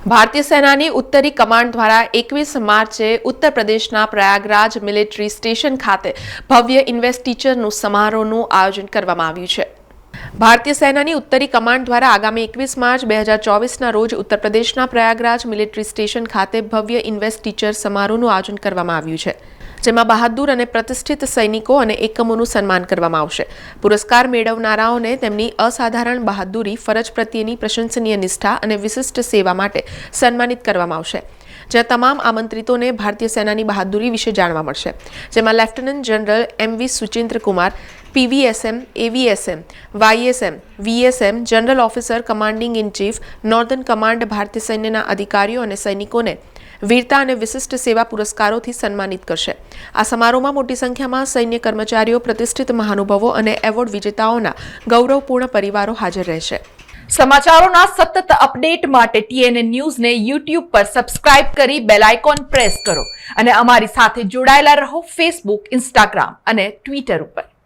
ભારતીય સેનાની ઉત્તરી કમાન્ડ દ્વારા એકવીસ માર્ચે ઉત્તર પ્રદેશના પ્રયાગરાજ મિલિટરી સ્ટેશન ખાતે ભવ્ય ઇન્વેસ્ટીચરનું સમારોહનું આયોજન કરવામાં આવ્યું છે. ભારતીય સેનાની ઉત્તરી કમાન્ડ દ્વારા આગામી એકવીસ માર્ચ બે હજાર ચોવીસના રોજ ઉત્તર પ્રદેશના પ્રયાગરાજ મિલિટરી સ્ટેશન ખાતે ભવ્ય ઇન્વેસ્ટ ટીચર સમારોહનું આયોજન કરવામાં આવ્યું છે. જેમાં બહાદુર અને પ્રતિષ્ઠિત સૈનિકો અને એકમોનું સન્માન કરવામાં આવશે. પુરસ્કાર મેળવનારાઓને તેમની અસાધારણ બહાદુરી, ફરજ પ્રત્યેની પ્રશંસનીય નિષ્ઠા અને વિશિષ્ટ સેવા માટે સન્માનિત કરવામાં આવશે. જ્યાં તમામ આમંત્રિતોને ભારતીય સેનાની બહાદુરી વિશે જાણવા મળશે. જેમાં lieutenant general M V Suchindra Kumar PVSM AVSM YSM VSM general officer commanding in chief, northern command ભારતીય સૈન્યના અધિકારીઓ અને સૈનિકોને વીરતા અને વિશિષ્ટ સેવા પુરસ્કારોથી સન્માનિત કરશે. આ સમારોહમાં મોટી સંખ્યામાં સૈન્ય કર્મચારીઓ, પ્રતિષ્ઠિત મહાનુભાવો અને એવોર્ડ વિજેતાઓના ગૌરવપૂર્ણ પરિવારો હાજર રહેશે. સમાચારોના સતત અપડેટ માટે ટીએનએ ન્યૂઝને યુટ્યુબ પર સબસ્ક્રાઇબ કરી બેલ આઇકોન પ્રેસ કરો અને અમારી સાથે જોડાયેલા રહો ફેસબુક, ઇન્સ્ટાગ્રામ અને ટ્વિટર ઉપર.